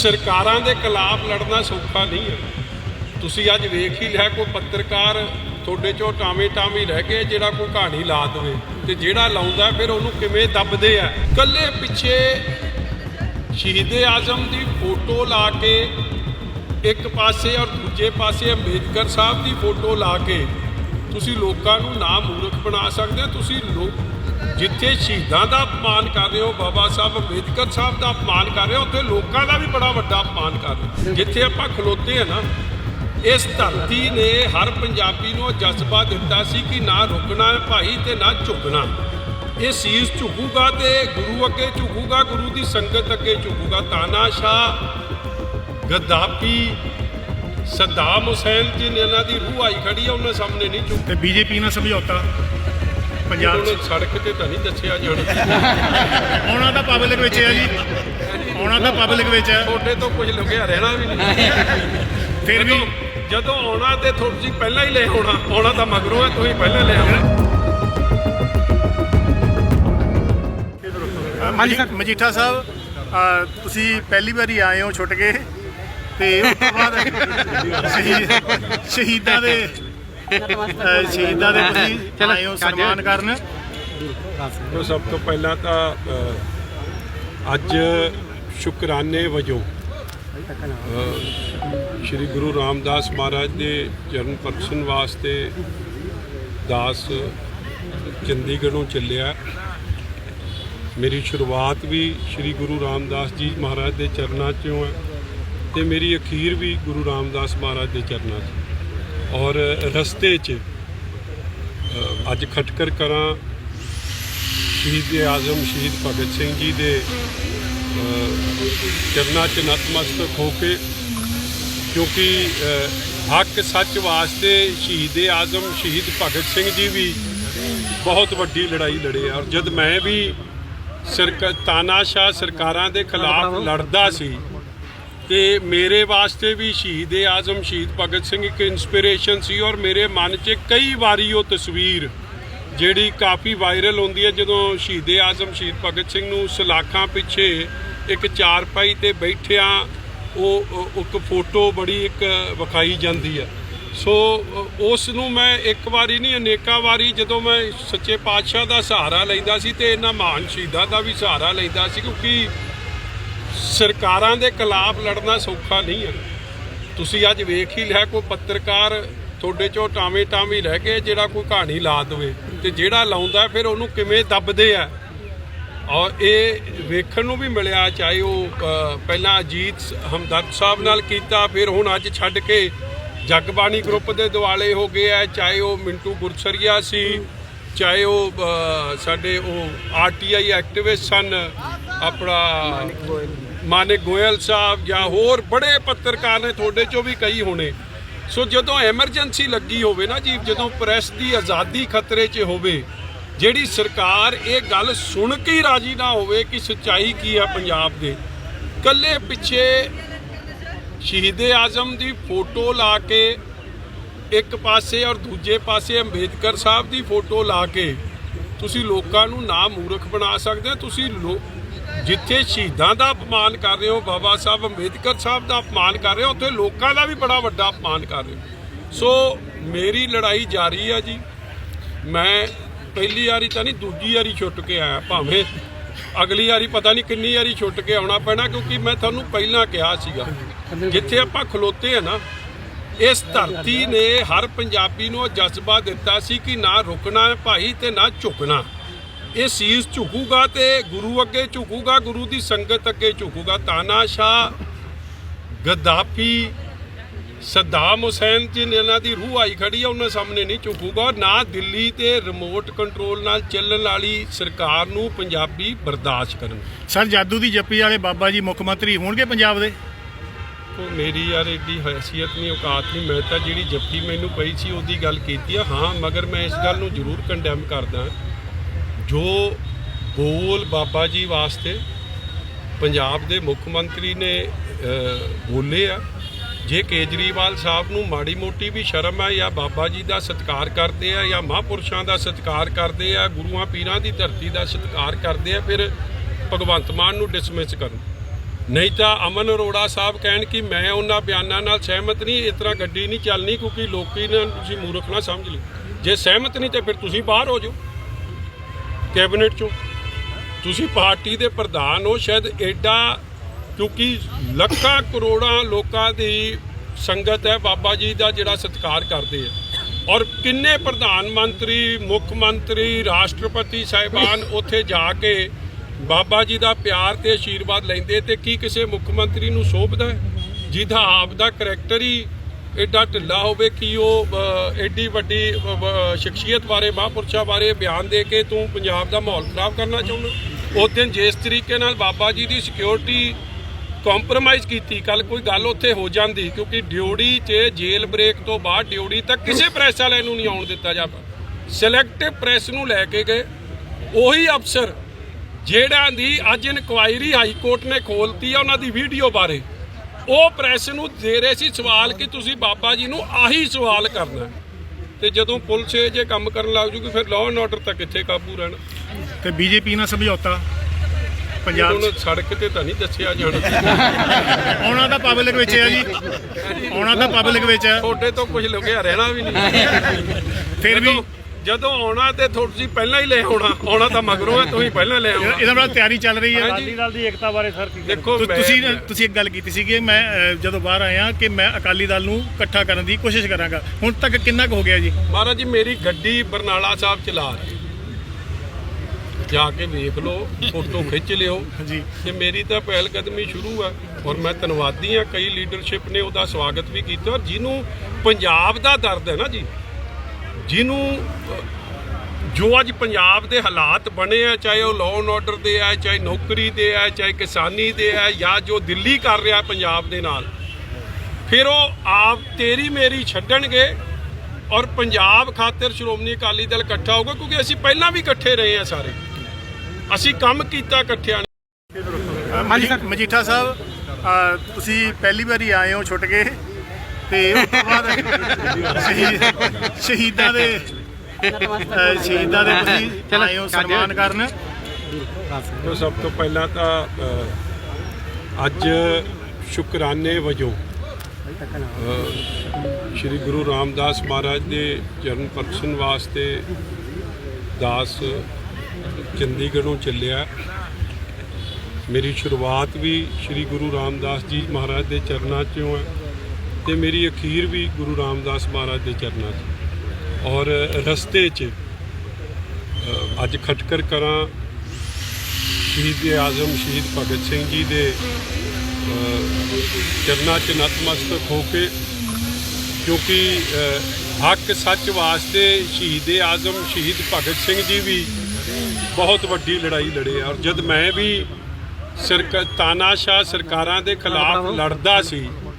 ਸਰਕਾਰਾਂ ਦੇ ਖਿਲਾਫ ਲੜਨਾ ਸੌਖਾ ਨਹੀਂ ਹੈ। ਤੁਸੀਂ ਅੱਜ ਵੇਖ ਹੀ ਲਿਆ, ਕੋਈ ਪੱਤਰਕਾਰ ਤੁਹਾਡੇ ਚੋਂ ਟਾਵੇਂ ਟਾਵੇਂ ਰਹਿ ਕੇ ਜਿਹੜਾ ਕੋਈ ਕਹਾਣੀ ਲਾ ਦੇਵੇ। ਤੇ ਜਿਹੜਾ ਲਾਉਂਦਾ, ਫਿਰ ਉਹਨੂੰ ਕਿਵੇਂ ਦੱਬਦੇ ਆ? ਕੱਲੇ ਪਿੱਛੇ ਸ਼ਹੀਦੇ ਆਜ਼ਮ ਦੀ ਫੋਟੋ ਲਾ ਕੇ, ਇੱਕ ਪਾਸੇ ਔਰ ਦੂਜੇ ਪਾਸੇ ਅੰਬੇਦਕਰ ਸਾਹਿਬ ਦੀ ਫੋਟੋ ਲਾ ਕੇ, ਤੁਸੀਂ ਲੋਕਾਂ ਨੂੰ ਨਾ ਮੂਰਖ ਬਣਾ ਸਕਦੇ ਹੋ, ਤੁਸੀਂ ਲੋਕ ਜਿੱਥੇ ਸ਼ਹੀਦਾਂ ਦਾ ਅਪਮਾਨ ਕਰ ਰਹੇ ਹੋ, ਬਾਬਾ ਸਾਹਿਬ ਅੰਬੇਦਕਰ ਸਾਹਿਬ ਦਾ ਅਪਮਾਨ ਕਰ ਰਹੇ ਹੋ, ਉੱਥੇ ਲੋਕਾਂ ਦਾ ਵੀ ਬੜਾ ਵੱਡਾ ਅਪਮਾਨ ਕਰ ਰਹੇ ਹੋ। ਜਿੱਥੇ ਆਪਾਂ ਖਲੋਤੇ ਆ ਨਾ, ਇਸ ਧਰਤੀ ਨੇ ਹਰ ਪੰਜਾਬੀ ਨੂੰ ਜਜ਼ਬਾ ਦਿੱਤਾ ਸੀ ਕਿ ਨਾ ਰੁਕਣਾ ਹੈ ਭਾਈ ਤੇ ਨਾ ਝੁਕਣਾ। ਇਹ ਸੀਸ ਝੁਕੂਗਾ ਤੇ ਗੁਰੂ ਅੱਗੇ ਝੁਕੂਗਾ, ਗੁਰੂ ਦੀ ਸੰਗਤ ਅੱਗੇ ਝੁਕੂਗਾ। ਤਾਨਾਸ਼ਾਹ ਗੱਦਾਫੀ ਸਦਾਮ ਹੁਸੈਨ ਜੀ ਨੇ ਇਹਨਾਂ ਦੀ ਰੂਹ ਆਈ ਖੜੀ ਆ, ਉਹਨਾਂ ਸਾਹਮਣੇ ਨਹੀਂ ਝੁਕ ਤੇ ਬੀਜੇਪੀ ਨਾਲ ਸਮਝੌਤਾ। ਪੰਜਾਬ ਉਹਨਾਂ 'ਚ। ਸੜਕ ਤੇ ਤਾਂ ਨਹੀਂ ਦੱਸਿਆ ਜਾਣਾ ਆਉਣਾ ਤਾਂ ਪਬਲਿਕ ਵਿੱਚ ਹੈ ਜੀ। ਆਉਣਾ ਤਾਂ ਪਬਲਿਕ ਵਿੱਚ ਹੈ ਤੁਹਾਡੇ ਤੋਂ ਕੁਝ ਲੁਕਿਆ ਰਹਿਣਾ ਵੀ ਨਹੀਂ। ਫਿਰ ਵੀ ਜਦੋਂ ਆਉਣਾ ਤੇ ਤੁਸੀਂ ਪਹਿਲਾਂ ਹੀ ਲੈ ਆਉਣਾ। ਆਉਣਾ ਤਾਂ ਮਗਰੋਂ ਹੈ ਤੁਸੀਂ ਪਹਿਲਾਂ ਲੈ ਆਉਣਾ। ਹਾਂਜੀ ਸਰ। ਮਜੀਠਾ ਸਾਹਿਬ ਤੁਸੀਂ ਪਹਿਲੀ ਵਾਰੀ ਆਏ ਹੋ ਛੁੱਟ ਕੇ ਤੇ ਉਸ ਤੋਂ ਬਾਅਦ ਸ਼ਹੀਦਾਂ ਦੇ ਅਹ, ਸ਼ਹੀਦਾਂ ਦੇ ਤੁਸੀਂ ਆਏ ਹੋ ਸਨਮਾਨ ਕਰਨ। ਤੋਂ ਸਭ ਤੋਂ ਪਹਿਲਾਂ ਤਾਂ ਅ, ਅੱਜ ਸ਼ੁਕਰਾਨੇ ਵਜੋਂ ਅ, ਸ਼੍ਰੀ ਗੁਰੂ ਰਾਮਦਾਸ ਮਹਾਰਾਜ ਦੇ ਜਨਮ ਪ੍ਰਸ਼ਨ ਵਾਸਤੇ ਦਾਸ ਚੰਡੀਗੜ੍ਹੋਂ ਚੱਲਿਆ। ਮੇਰੀ ਸ਼ੁਰੂਆਤ ਵੀ ਸ਼੍ਰੀ ਗੁਰੂ ਰਾਮਦਾਸ ਜੀ ਮਹਾਰਾਜ ਦੇ ਚਰਨਾਂ 'ਚੋਂ ਹੈ ਤੇ ਮੇਰੀ ਅਖੀਰ ਵੀ ਗੁਰੂ ਰਾਮਦਾਸ ਮਹਾਰਾਜ ਦੇ ਚਰਨਾਂ 'ਚ। ਔਰ ਰਸਤੇ 'ਚ ਅੱਜ ਖਟਕਰ ਕਰਾਂ, ਸ਼ਹੀਦ ਆਜ਼ਮ ਸ਼ਹੀਦ ਭਗਤ ਸਿੰਘ ਜੀ ਦੇ ਚਰਨਾਂ 'ਚ ਨਤਮਸਤਕ ਹੋ ਕੇ, ਕਿਉਂਕਿ ਹੱਕ ਸੱਚ ਵਾਸਤੇ ਸ਼ਹੀਦ ਆਜ਼ਮ ਸ਼ਹੀਦ ਭਗਤ ਸਿੰਘ ਜੀ ਵੀ ਬਹੁਤ ਵੱਡੀ ਲੜਾਈ ਲੜੇ ਆ। ਔਰ ਜਦ ਮੈਂ ਵੀ ਸਰਕਾਰ ਤਾਨਾਸ਼ਾਹ ਸਰਕਾਰਾਂ ਦੇ ਖਿਲਾਫ ਲੜਦਾ ਸੀ ਤੇ ਮੇਰੇ ਵਾਸਤੇ ਵੀ ਸ਼ਹੀਦ ਆਜ਼ਮ ਸ਼ਹੀਦ ਭਗਤ ਸਿੰਘ ਇੱਕ ਇਨਸਪੀਰੇਸ਼ਨ ਸੀ ਔਰ ਮੇਰੇ ਮਨ 'ਚ ਕਈ ਵਾਰੀ ਉਹ ਤਸਵੀਰ ਜਿਹੜੀ ਕਾਫੀ ਵਾਇਰਲ ਹੁੰਦੀ ਹੈ ਜਦੋਂ ਸ਼ਹੀਦ ਆਜ਼ਮ ਸ਼ਹੀਦ ਭਗਤ ਸਿੰਘ ਨੂੰ ਸਲਾਖਾਂ ਪਿੱਛੇ ਇੱਕ ਚਾਰਪਾਈ ਤੇ ਬੈਠਿਆਂ ਉਹ ਇੱਕ ਫੋਟੋ ਬੜੀ ਇੱਕ ਵਿਖਾਈ ਜਾਂਦੀ ਹੈ। ਸੋ ਉਸ ਨੂੰ ਮੈਂ ਇੱਕ ਵਾਰੀ ਨਹੀਂ, ਅਨੇਕਾਂ ਵਾਰੀ ਜਦੋਂ ਮੈਂ ਸੱਚੇ ਪਾਤਸ਼ਾਹ ਦਾ ਸਹਾਰਾ ਲੈਂਦਾ ਸੀ ਤੇ ਇਹਨਾਂ ਮਹਾਨ ਸ਼ਹੀਦਾਂ ਦਾ ਵੀ ਸਹਾਰਾ ਲੈਂਦਾ ਸੀ ਕਿਉਂਕਿ ਸਰਕਾਰਾਂ ਦੇ ਖਿਲਾਫ ਲੜਨਾ ਸੌਖਾ ਨਹੀਂ ਹੈ ਤੁਸੀਂ ਅੱਜ ਵੇਖ ਹੀ ਲਿਆ, ਕੋਈ ਪੱਤਰਕਾਰ ਤੁਹਾਡੇ ਚੋਂ ਟਾਵੇਂ ਟਾਵੇਂ ਰਹਿ ਕੇ ਜਿਹੜਾ ਕੋਈ ਕਹਾਣੀ ਲਾ ਦੇਵੇ ਤੇ ਜਿਹੜਾ ਲਾਉਂਦਾ ਫਿਰ ਉਹਨੂੰ ਕਿਵੇਂ ਦੱਬਦੇ ਆ? ਔਰ ਇਹ ਵੇਖਣ ਨੂੰ ਵੀ ਮਿਲਿਆ, ਚਾਹੇ ਉਹ ਪਹਿਲਾਂ ਅਜੀਤ ਹਮਦਰਦ ਸਾਹਿਬ ਨਾਲ ਕੀਤਾ, ਫਿਰ ਹੁਣ ਅੱਜ ਛੱਡ ਕੇ ਜਗਬਾਣੀ ਗਰੁੱਪ ਦੇ ਦਿਵਾਲੇ ਹੋ ਗਏ ਆ, ਚਾਹੇ ਉਹ ਮਿੰਟੂ ਗੁਰਸਰੀਆ ਸੀ, ਚਾਹੇ ਉਹ ਸਾਡੇ ਉਹ ਆਰਟੀਆਈ ਐਕਟਿਵਿਸਟ ਸਨ ਆਪਣਾ ਮਾਨਿਕ ਗੋਇਲ ਸਾਹਿਬ ਜਾਂ ਹੋਰ ਬੜੇ ਪੱਤਰਕਾਰ ਨੇ ਤੁਹਾਡੇ ਚੋਂ ਵੀ ਕਈ ਹੋਣੇ। ਸੋ ਜਦੋਂ ਐਮਰਜੈਂਸੀ ਲੱਗੀ ਹੋਵੇ ਨਾ ਜੀ, ਜਦੋਂ ਪ੍ਰੈਸ ਦੀ ਆਜ਼ਾਦੀ ਖਤਰੇ 'ਚ ਹੋਵੇ, ਜਿਹੜੀ ਸਰਕਾਰ ਇਹ ਗੱਲ ਸੁਣ ਕੇ ਹੀ ਰਾਜੀ ਨਾ ਹੋਵੇ ਕਿ ਸੱਚਾਈ ਕੀ ਆ ਪੰਜਾਬ ਦੇ। ਕੱਲੇ ਪਿੱਛੇ ਸ਼ਹੀਦੇ ਆਜ਼ਮ ਦੀ ਫੋਟੋ ਲਾ ਕੇ ਇੱਕ ਪਾਸੇ ਔਰ ਦੂਜੇ ਪਾਸੇ ਅੰਬੇਦਕਰ ਸਾਹਿਬ ਦੀ ਫੋਟੋ ਲਾ ਕੇ ਤੁਸੀਂ ਲੋਕਾਂ ਨੂੰ ਨਾ ਮੂਰਖ ਬਣਾ ਸਕਦੇ ਹੋ, ਤੁਸੀਂ ਲੋ- ਜਿੱਥੇ ਸ਼ਹੀਦਾਂ ਦਾ ਅਪਮਾਨ ਕਰ ਰਹੇ ਹੋ, ਬਾਬਾ ਸਾਹਿਬ ਅੰਬੇਦਕਰ ਸਾਹਿਬ ਦਾ ਅਪਮਾਨ ਕਰ ਰਹੇ ਹੋ, ਉੱਥੇ ਲੋਕਾਂ ਦਾ ਵੀ ਬੜਾ ਵੱਡਾ ਅਪਮਾਨ ਕਰ ਰਹੇ ਹੋ। ਸੋ ਮੇਰੀ ਲੜਾਈ ਜਾਰੀ ਆ ਜੀ। ਮੈਂ ਪਹਿਲੀ ਵਾਰੀ ਤਾਂ ਨਹੀਂ, ਦੂਜੀ ਵਾਰੀ ਛੁੱਟ ਕੇ ਆਇਆ, ਭਾਵੇਂ ਅਗਲੀ ਵਾਰੀ ਪਤਾ ਨਹੀਂ ਕਿੰਨੀ ਵਾਰੀ ਛੁੱਟ ਕੇ ਆਉਣਾ ਪੈਣਾ, ਕਿਉਂਕਿ ਮੈਂ ਤੁਹਾਨੂੰ ਪਹਿਲਾਂ ਕਿਹਾ ਸੀਗਾ, ਜਿੱਥੇ ਆਪਾਂ ਖਲੋਤੇ ਆ ਨਾ, ਇਸ ਧਰਤੀ ਨੇ ਹਰ ਪੰਜਾਬੀ ਨੂੰ ਜਜ਼ਬਾ ਦਿੱਤਾ ਸੀ ਕਿ ਨਾ ਰੁਕਣਾ ਭਾਈ ਤੇ ਨਾ ਝੁਕਣਾ। ਇਹ ਸੀਸ ਝੁਕੂਗਾ ਤੇ ਗੁਰੂ ਅੱਗੇ ਝੁਕੂਗਾ ਗੁਰੂ ਦੀ ਸੰਗਤ ਅੱਗੇ ਝੁਕੂਗਾ। ਤਾਨਾਸ਼ਾਹ ਗੱਦਾਫੀ ਸਦਾਮ ਹੁਸੈਨ ਜੀ ਨੇ ਇਹਨਾਂ ਦੀ ਰੂਹ ਆਈ ਖੜੀ ਆ ਉਹਨਾਂ ਸਾਹਮਣੇ ਨਹੀਂ ਝੁਕੂਗਾ। ਔਰ ਨਾ ਦਿੱਲੀ ਤੇ ਰਿਮੋਟ ਕੰਟਰੋਲ ਨਾਲ ਚੱਲਣ ਵਾਲੀ ਸਰਕਾਰ ਨੂੰ ਪੰਜਾਬੀ ਬਰਦਾਸ਼ਤ ਕਰਨ। ਸਰ ਜਾਦੂ ਦੀ ਜੱਪੀ ਵਾਲੇ ਬਾਬਾ ਜੀ ਮੁੱਖ ਮੰਤਰੀ ਹੋਣਗੇ ਪੰਜਾਬ ਦੇ? ਉਹ ਮੇਰੀ ਯਾਰ ਏਡੀ ਹੈਸੀਅਤ ਨਹੀਂ ਔਕਾਤ ਨਹੀਂ। ਮੈਂ ਤਾਂ ਜਿਹੜੀ ਜੱਫੀ ਮੈਨੂੰ ਪਈ ਸੀ ਉਹਦੀ ਗੱਲ ਕੀਤੀ ਆ। ਹਾਂ ਮਗਰ ਮੈਂ ਇਸ ਗੱਲ ਨੂੰ ਜ਼ਰੂਰ ਕੰਡੈਮ ਕਰਦਾ। ਜੋ ਬੋਲ ਬਾਬਾ ਜੀ ਵਾਸਤੇ ਪੰਜਾਬ ਦੇ ਮੁੱਖ ਮੰਤਰੀ ਨੇ ਬੋਲੇ ਆ, ਜੇ ਕੇਜਰੀਵਾਲ ਸਾਹਿਬ ਨੂੰ ਮਾੜੀ ਮੋਟੀ ਵੀ ਸ਼ਰਮ ਹੈ ਜਾਂ ਬਾਬਾ ਜੀ ਦਾ ਸਤਿਕਾਰ ਕਰਦੇ ਆ ਜਾਂ ਮਹਾਂਪੁਰਸ਼ਾਂ ਦਾ ਸਤਿਕਾਰ ਕਰਦੇ ਆ, ਗੁਰੂਆਂ ਪੀਰਾਂ ਦੀ ਧਰਤੀ ਦਾ ਸਤਿਕਾਰ ਕਰਦੇ ਆ, ਫਿਰ ਭਗਵੰਤ ਮਾਨ ਨੂੰ ਡਿਸਮਿਸ ਕਰਨ ਨਹੀਂ ਤਾਂ ਅਮਨ ਅਰੋੜਾ ਸਾਹਿਬ ਕਹਿਣ ਕਿ ਮੈਂ ਉਹਨਾਂ ਬਿਆਨਾਂ ਨਾਲ ਸਹਿਮਤ ਨਹੀਂ, ਇਸ ਤਰ੍ਹਾਂ ਗੱਡੀ ਨਹੀਂ ਚੱਲਣੀ ਕਿਉਂਕਿ ਲੋਕੀ ਨਾ ਤੁਸੀਂ ਮੂਰਖ ਨਾ ਸਮਝ ਲਿਓ। ਜੇ ਸਹਿਮਤ ਨਹੀਂ ਤੇ ਫਿਰ ਤੁਸੀਂ ਬਾਹਰ ਹੋ ਜਾਓ। ਕੈਬਨਿਟ ਚੋਂ। ਤੁਸੀਂ ਪਾਰਟੀ ਦੇ ਪ੍ਰਧਾਨ ਹੋ, ਸ਼ਾਇਦ ਐਡਾ ਕਿਉਂਕਿ ਲੱਖਾਂ ਕਰੋੜਾਂ ਲੋਕਾਂ ਦੀ ਸੰਗਤ ਹੈ ਬਾਬਾ ਜੀ ਦਾ ਜਿਹੜਾ ਸਤਿਕਾਰ ਕਰਦੇ ਆ। ਔਰ ਕਿੰਨੇ ਪ੍ਰਧਾਨ ਮੰਤਰੀ, ਮੁੱਖ ਮੰਤਰੀ, ਰਾਸ਼ਟਰਪਤੀ ਸਾਹਿਬਾਨ ਉੱਥੇ ਜਾ ਕੇ ਬਾਬਾ ਜੀ ਦਾ ਪਿਆਰ ਤੇ ਆਸ਼ੀਰਵਾਦ ਲੈਂਦੇ ਤੇ ਕੀ ਕਿਸੇ ਮੁੱਖ ਮੰਤਰੀ ਨੂੰ ਸੋਭਦਾ ਜਿਹਦਾ ਆਪ ਦਾ ਕਰੈਕਟਰ ਹੀ ਐਡਾ ਢਿੱਲਾ ਹੋਵੇ ਕਿ ਉਹ ਐਡੀ ਵੱਡੀ ਸ਼ਖਸੀਅਤ ਬਾਰੇ, ਮਹਾਂਪੁਰਸ਼ਾਂ ਬਾਰੇ ਬਿਆਨ ਦੇ ਕੇ ਤੂੰ ਪੰਜਾਬ ਦਾ ਮਾਹੌਲ ਖਰਾਬ ਕਰਨਾ ਚਾਹੁੰਦਾ? ਉਸ ਦਿਨ ਜਿਸ ਤਰੀਕੇ ਨਾਲ ਬਾਬਾ ਜੀ ਦੀ ਸਿਕਿਉਰਿਟੀ ਕੰਪਰੋਮਾਈਜ਼ ਕੀਤੀ ਕੱਲ ਕੋਈ ਗੱਲ ਉੱਥੇ ਹੋ ਜਾਂਦੀ, ਕਿਉਂਕਿ ਡਿਊਟੀ 'ਚ ਜੇਲ ਬ੍ਰੇਕ ਤੋਂ ਬਾਅਦ ਡਿਊਟੀ ਤੱਕ ਕਿਸੇ ਪ੍ਰੈਸ ਵਾਲੇ ਨੂੰ ਨਹੀਂ ਆਉਣ ਦਿੱਤਾ ਜਾਂਦਾ ਸਿਲੈਕਟਿਵ ਪ੍ਰੈਸ ਨੂੰ ਲੈ ਕੇ ਗਏ। ਉਹੀ ਅਫਸਰ ਜਿਹੜਾਂ ਦੀ ਅੱਜ ਇਨਕੁਆਇਰੀ ਹਾਈ ਕੋਰਟ ਨੇ ਖੋਲਤੀ ਆ, ਉਹਨਾਂ ਦੀ ਵੀਡੀਓ ਬਾਰੇ। ਉਹ ਪ੍ਰੈਸ ਨੂੰ ਦੇ ਰਹੇ ਸੀ ਸਵਾਲ ਕਿ ਤੁਸੀਂ ਬਾਬਾ ਜੀ ਨੂੰ ਆਹੀ ਸਵਾਲ ਕਰਨਾ। ਤੇ ਜਦੋਂ ਪੁਲਿਸ ਇਹ ਜੇ ਕੰਮ ਕਰਨ ਲੱਗ ਜੂਗੀ ਫਿਰ ਲਾਅ ਐਂਡ ਆਰਡਰ ਤਾਂ ਕਿੱਥੇ ਕਾਬੂ ਰਹਿਣਾ। ਤੇ ਬੀਜੇਪੀ ਨਾਲ ਸਮਝੌਤਾ? ਪੰਜਾਬ ਉਹਨਾਂ 'ਚ? ਸੜਕ ਤੇ ਤਾਂ ਨਹੀਂ ਦੱਸਿਆ ਜਾਣਾ। ਆਉਣਾ ਤਾਂ ਪਬਲਿਕ ਵਿੱਚ ਹੈ ਜੀ। ਆਉਣਾ ਤਾਂ ਪਬਲਿਕ ਵਿੱਚ ਹੈ ਤੁਹਾਡੇ ਤੋਂ ਕੁਝ ਲੁਕਿਆ ਰਹਿਣਾ ਵੀ ਨਹੀਂ। ਫਿਰ ਵੀ ਜਦੋਂ- ਆਉਣਾ ਤੇ ਤੁਸੀਂ ਪਹਿਲਾਂ ਹੀ ਲੈ ਆਉਣਾ ਆਉਣਾ ਤਾਂ ਮਗਰੋਂ ਹੈ ਤੁਸੀਂ ਪਹਿਲਾਂ ਲੈ ਆਉਣਾ। ਇਹਦਾ ਨਾਲ ਤਿਆਰੀ ਚੱਲ ਰਹੀ ਹੈ। ਅਕਾਲੀ ਦਲ ਦੀ ਏਕਤਾ ਬਾਰੇ ਸਰ ਕੀ ਦੇਖੋ ਤੁ- ਤੁਸੀਂ ਤੁਸੀਂ ਇੱਕ ਗੱਲ ਕੀਤੀ ਸੀ ਕਿ ਮੈਂ ਜਦੋਂ ਬਾਹਰ ਆਇਆ ਕਿ ਮੈਂ ਅਕਾਲੀ ਦਲ ਨੂੰ ਇਕੱਠਾ ਕਰਨ ਦੀ ਕੋਸ਼ਿਸ਼ ਕਰਾਂਗਾ। ਹੁਣ ਤੱਕ ਕਿੰਨਾ ਕੁ ਹੋ ਗਿਆ ਜੀ? ਮਹਾਰਾਜ ਜੀ ਮੇਰੀ ਗੱਡੀ ਬਰਨਾਲਾ ਸਾਹਿਬ ਚਲਾ ਰਹੀ ਜਾ ਕੇ ਵੇਖ ਲਓ ਫੋਟੋ ਖਿੱਚ ਲਿਓ। ਹਾਂਜੀ। ਕਿ ਮੇਰੀ ਤਾਂ ਪਹਿਲ ਕਦਮੀ ਸ਼ੁਰੂ ਆ ਔਰ ਮੈਂ ਧੰਨਵਾਦੀ ਆ ਕਈ ਲੀਡਰਸ਼ਿਪ ਨੇ ਉਹਦਾ ਸਵਾਗਤ ਵੀ ਕੀਤਾ। ਔਰ ਜਿਹਨੂੰ ਪੰਜਾਬ ਦਾ ਦਰਦ ਹੈ ਨਾ ਜੀ ਜਿਹਨੂੰ ਜੋ ਅੱਜ ਪੰਜਾਬ ਦੇ ਹਾਲਾਤ ਬਣੇ ਆ ਚਾਹੇ ਉਹ ਲਾਅ ਐਂਡ ਆਰਡਰ ਦੇ ਆ ਚਾਹੇ ਨੌਕਰੀ ਦੇ ਆ ਚਾਹੇ ਕਿਸਾਨੀ ਦੇ ਆ ਜਾਂ ਜੋ ਦਿੱਲੀ ਕਰ ਰਿਹਾ ਪੰਜਾਬ ਦੇ ਨਾਲ ਫਿਰ ਉਹ ਆਪ ਤੇਰੀ ਮੇਰੀ ਛੱਡਣਗੇ ਔਰ ਪੰਜਾਬ ਖਾਤਰ ਸ਼੍ਰੋਮਣੀ ਅਕਾਲੀ ਦਲ ਇਕੱਠਾ ਹੋਊਗਾ ਕਿਉਂਕਿ ਅਸੀਂ ਪਹਿਲਾਂ ਵੀ ਇਕੱਠੇ ਰਹੇ ਆ ਸਾਰੇ। ਅਸੀਂ ਕੰਮ ਕੀਤਾ ਇਕੱਠਿਆਂ ਨੇ। ਹਾਂਜੀ ਮਜੀਠਾ ਸਾਹਿਬ ਤੁਸੀਂ ਪਹਿਲੀ ਵਾਰੀ ਆਏ ਹੋ ਛੁੱਟ ਕੇ। ਤੇ ਉਸ ਤੋਂ ਬਾਅਦ ਸ਼ਹੀਦ- ਸ਼ਹੀਦਾਂ ਦੇ ਅਹ, ਸ਼ਹੀਦਾਂ ਦੇ ਤੁਸੀਂ ਆਏ ਹੋ ਸਨਮਾਨ ਕਰਨ। ਤੋ ਸਭ ਤੋਂ ਪਹਿਲਾਂ ਤਾਂ ਅ, ਅੱਜ ਸ਼ੁਕਰਾਨੇ ਵਜੋਂ ਅ, ਸ਼੍ਰੀ ਗੁਰੂ ਰਾਮਦਾਸ ਮਹਾਰਾਜ ਦੇ ਜਨਮ ਪ੍ਰਸ਼ਨ ਵਾਸਤੇ ਦਾਸ ਚੰਡੀਗੜ੍ਹੋਂ ਚੱਲਿਆ। ਮੇਰੀ ਸ਼ੁਰੂਆਤ ਵੀ ਸ਼੍ਰੀ ਗੁਰੂ ਰਾਮਦਾਸ ਜੀ ਮਹਾਰਾਜ ਦੇ ਚਰਨਾਂ 'ਚੋਂ ਹੈ। ਤੇ ਮੇਰੀ ਅਖੀਰ ਵੀ ਗੁਰੂ ਰਾਮਦਾਸ ਮਹਾਰਾਜ ਦੇ ਚਰਨਾਂ 'ਚ। ਔਰ ਰਸਤੇ 'ਚ ਅੱਜ ਖਟਕਰ ਕਰਾਂ ਸ਼ਹੀਦ ਆਜ਼ਮ ਸ਼ਹੀਦ ਭਗਤ ਸਿੰਘ ਜੀ ਦੇ ਚਰਨਾਂ 'ਚ ਨਤਮਸਤਕ ਹੋ ਕੇ ਕਿਉਂਕਿ ਹੱਕ ਸੱਚ ਵਾਸਤੇ ਸ਼ਹੀਦ ਆਜ਼ਮ ਸ਼ਹੀਦ ਭਗਤ ਸਿੰਘ ਜੀ ਵੀ ਬਹੁਤ ਵੱਡੀ ਲੜਾਈ ਲੜੇ ਔਰ ਜਦ ਮੈਂ ਵੀ ਸਰਕਾਰ ਤਾਨਾਸ਼ਾਹ ਸਰਕਾਰਾਂ ਦੇ ਖਿਲਾਫ ਲੜਦਾ ਸੀ